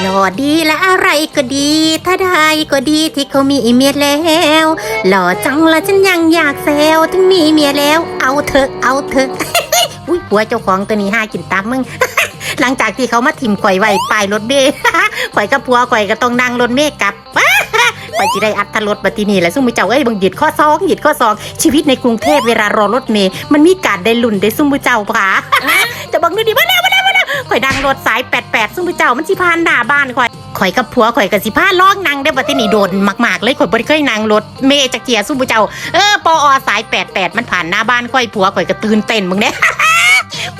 หล่อดีและอะไรก็ดี ถ้าได้ก็ดีที่เขามีเมียแล้ว หล่อจังละฉันยังอยากแซวถึงมีเมียแล้ว เอาเถอะเอาเถอะอุ้ยผัวเจ้าของตัวนี้ห้ากินตามมึงหลังจากที่เขามาถิ่มข่อยไว้ปลายรถเมย์ข่อยกับผัวข่อยก็ต้องนั่งรถเมย์กลับข่อยจะได้อัดทรถบัตินี่แหละซึ่งมือเจ้าเอ้ยบังหยิดข้อซองหยิดข้อซองชีวิตในกรุงเทพเวลารอรถเมย์มันมีการได้ลุ่นได้ซุ่มมือเจ้าผาจะบังดูดิมา อยดังรถสายแปดแปดซึ่งมือเจ้ามันสิพานหน้าบ้านข่อยข่อยกับผัวข่อยกับสิพาล้องนางได้บัตินี่โดนมากๆเลยข่อยบ่ได้เคยนั่งรถเมย์จากเกียซุ่มมือเจ้าเออปออสายแปดแปดมันผ่านหน้าบ้านข่อยผัวข่อยก็ตื่นเต้นมึงเนี่ย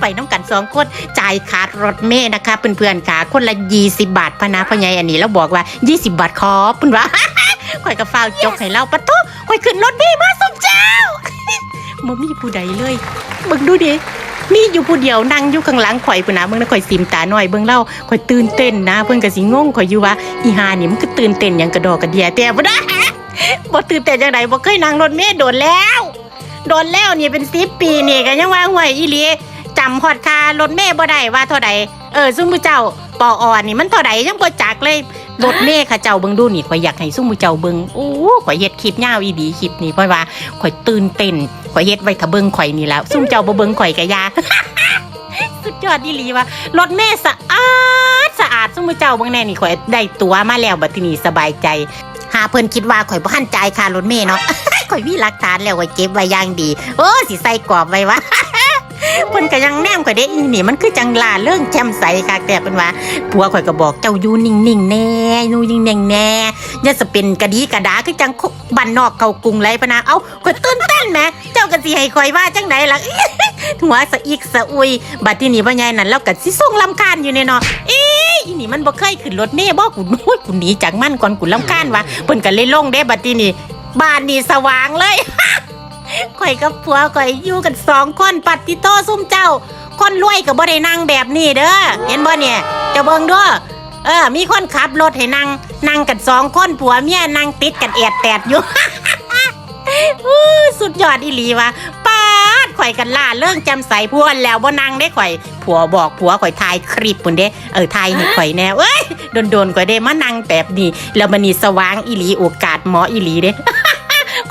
ไปน้องกันสองคนจ่ายคารถเมย์นะคะ เพื่อนๆค่ะ คนละยี่สิบบาทพนะพ่อใหญ่อันนี้แล้วบอกว่ายี่สิบบาทขอเปุ่นว่าข่อยก็ฟ้าวจกให้เราปะทุข่อยขึ้นรถเมย์มาสมเจ้าบ่มีผู้ใดเลยเบิ่งดูดิ มีอยู่ผู้เดียวนั่งอยู่ข้างหลังข่อยพุ่นนะเบิ่งนะข่อยซิมตาหน่อยเบิ่งเล่าข่อยตื่นเต้นนะเพิ่นก็สิงงข่อยอยู่ว่าอีหานี่มันก็ตื่นเต้นหยังกระดอกกระเดียแต่บ่ได้บ่ตื่นเต้นจังไดบ่เคยนั่งรถเมล์โดนแล้วโดนแล้วนี่เป็น10ปีนี่ก็ยังว่าห่วยอีหลีจำฮอดค่ารถเมล์บ่ได้ว่าเท่าใดเออซุมผู้เจ้า ปออนนี่มันเท่าใดยังบ่จักเลยรถเมล์ค่ะเจ้าเบิ่งดูนี่ข่อยอยากให้ซุมเจ้าเบิ่งโอ้ข่อยเฮ็ดคลิปยาวอีดีคลิปนี้เพราะว่าข่อยตื่นเต้นข่อยเฮ็ดไว้ถ้าเบิ่งข่อยนี่แล้วซุมเจ้าบ่เบิ่งข่อยก็ยาสุดยอดอีหลีว่ารถเมล์สะอาดสะอาดซุมเจ้าเบิ่งแน่นี่ข่อยได้ตั๋วมาแล้วบัดนี้สบายใจหาเพิ่นคิดว่าข่อยบ่ทันจ่ายค่ารถเมล์เนาะข่อยมีหลักฐานแล้วข่อยเก็บไว้อย่างดี โอ้สิใส่กรอบไว้วะ เพิ่นก็ยังแนมข่อยได้อีนี่มันคือจังลาเรื่องแจ่มใสค่ะแต่เพิ่นว่าผัวข่อยก็บอกเจ้าอยู่นิ่งๆแน่อยู่นิ่งๆแน่อย่าสะเป็นกระดีกระดาคือจังบ้านนอกเขากรุงไรปะนะเอ้าข่อยตื่นเต้นแหมเจ้าก็สิให้ข่อยว่าจังไดล่ะหัวสะอีกสะอุยบัดที่นี่พ่อใหญ่นั่นแล้วก็สิส่งลำคาญอยู่แน่เนาะเอ๊อีนี่มันบ่เคยขึ้นรถเมล์บ่กูโอ้ยกูหนีจากมันก่อนกูลำคาญวะเพิ่นก็เลยลงเด้บัดที่นี่บ้านนี่สว่างเลย ข่อยกับผัวข่อยอยู่กันสองคนปัดติโตซุ่มเจ้า คนรวยก็บ่ได้นั่งแบบนี้เด้อเห็นบ่เนี่ยจะเบิ่งด้วยเออ มีคนขับรถให้นั่งนั่งกันสองคนผัวเมียนั่งติดกันแอดแตดอยู่สุดยอดอีหลีวะป้าดข่อยกันล่าเรื่องจำใสพวนแล้วบ่นั่งได้ข่อย ผัวบอกผัวข่อยถ่ายคลิปปุ่นเด้เออถ่ายให้ข่อยแน่เอ้ยโดนๆข่อยได้มานั่งแบบนี้แล้วมันนี่สว่างอีหลีโอกาสหมออีหลีเด้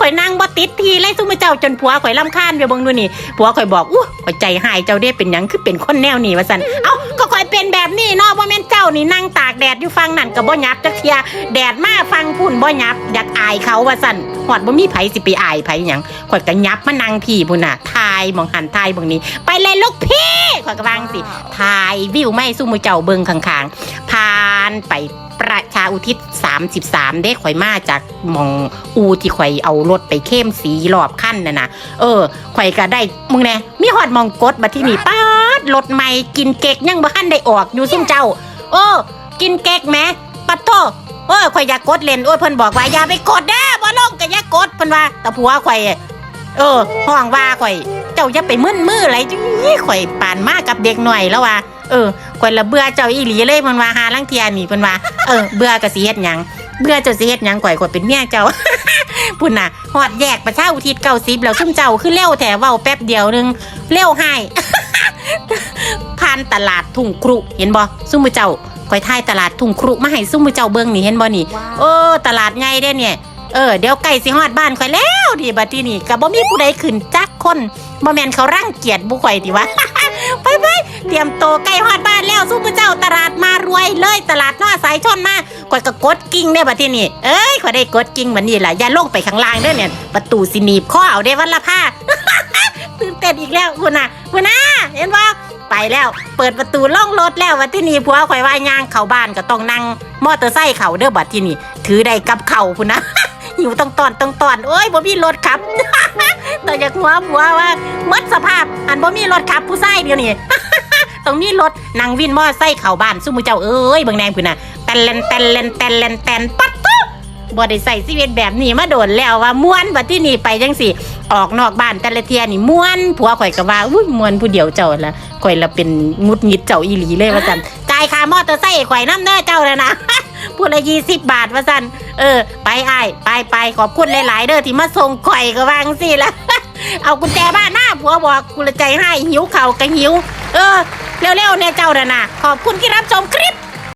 ข่อยนั่งบ่ติดทีเลยซุมเจ้าจนผัวข่อยลำคาญไปเบิ่งดูนี่ผัวข่อยบอกอู้ข่อยใจหายเจ้าเด้เป็นหยังคือเป็นคนแนวนี้ว่าซั่นเอ้าก็ข่อยเป็นแบบนี้เนาะบ่แม่นเจ้านี่นั่งตากแดดอยู่ฟังนั่นก็บ่ยับจักเทียแดดมาฟังพุ่นบ่ยับอยากอายเขาว่าซั่นฮอดบ่มีไผสิไปอายไผหยังข่อยก็ยับมานั่งพี่พุ่นน่ะทายมองหันทายบ่งนี้ ไปเลยลูกพี่ข่อยก็วางสิทายวิวไม่ซุมเจ้าเบิ่งข้างๆผ่านไปปร อุทิศ 33 ได้ข่อยมาจากหมองอูที่ข่อยเอารถไปเข้มสีรอบขั้นน่ะนะเออข่อยก็ได้มึงแน่มีหอดมองกดมาที่นี่ป้าดรถใหม่กินเก๊กยังบ่ทันได้ออกอยู่ซุ่มเจ้าโอ้กินเก๊กแหมปัดโทโอ้ยข่อยอยากกดเล่นโอ้ยเพิ่นบอกว่าอย่าไปกดเด้อบ่ลงก็อย่ากดเพิ่นว่าแต่ผัวข่อย เออห้องว่าข่อย เจ้าอย่าไปมึนมืออะไรจุ้ยข่อยปานมากับเด็กหน่อยแล้วว่าเออข่อยละเบื่อเจ้าอีหลีเลยมันว่าหาลังเทียนี่เพิ่นว่าเออเบื่อก็สิเฮ็ดหยังเบื่อเจ้าสิเฮ็ดหยังข่อยข่อยเป็นเมียเจ้าพุ่นน่ะหอดแยกประชาอุทิศเก้าสิบแล้วซุ่มเจ้าคือเร็วแถวเว้าแป๊บเดียวหนึงเร็วให้ผ่านตลาดทุ่งครุเห็นบ่ซุ่มมือเจ้าข่อยทายตลาดทุ่งครุมาให้ซุ่มมือเจ้าเบิ่งนี่เห็นบ่นี่โอ้ตลาดใหญ่เด้เนี่ยเออเดี๋ยวไก่สิฮอดบ้านข่อยแล้วดิบัดทีนี้ก็บ่มีผู้ใดขึ้นจัก คนบ่แมนเขารังเกียจบุข่อยติวะ ไปไปเตรียมโตใกล้ฮอดบ้านแล้วสู้พระเจ้าตลาดมารวยเลยตลาดน้อสายชนมาข่อยก็กดกิ่งได้บัดทีนี้เอ้ยข่อยได้กดกิ่งบัดนี้ล่ะอย่าลงไปข้างล่างเด้อเนี่ย ประตูสิหนีบข้อเอาได้วันละผ้าตื่นเต้นอีกแล้วคุณน่ะคุณน่ะเห็นว่าไปแล้ว เปิดประตูล่องรถแล้ววัดที่นี่ผัวข่อยว่ายางเข้าบ้านก็ต้องนั่งมอเตอร์ไซค์เข่าเด้อบัดที่นี่ถือได้กับเข่าพุ่นนะ หิวต้องตอนต้องตอนโอ้ยบ่มีรถขับแต่อยากหัวผัวว่าหมดสภาพ อันบ่มีรถขับผู้ชายเดียวนี่ต้องมีรถนั่งวินมอเตอไซค์เข้าบ้านซุมือเจ้าเอ้ยเบิ่งแนงพุ่นน่ะแตนเลนแตนเลนแตนเลนแตนปัดตุ๊บบ่ได้ใส่ชีวิตแบบนี้มาโดนแล้วว่าม่วนบัดที่นี่ไปจังสิออกนอกบ้านแต่ละเทียนี่ม่วนผัวข่อยก็ว่าอุ้ยม่วนผู้เดียวเจ้าละข่อยละเป็นงุดงิดเจ้าอีหลีเลยว่าซั่นจ่ายค่ามอเตอร์ไซค์ข่อยน้ำเด้อเจ้าแล้วนะ พูดละ20บาทว่าสันเออ ไปไอ้ไปไปขอบคุณหลาย ๆ เด้อที่มาส่งข่อยก็วาจังสิละเอากุญแจบ้านหน้าผัวบอกกุละใจให้หิวเข่าวก็หิว เออเร็วๆเนี่ยเจ้าน่ะนะขอบคุณที่รับชมคลิป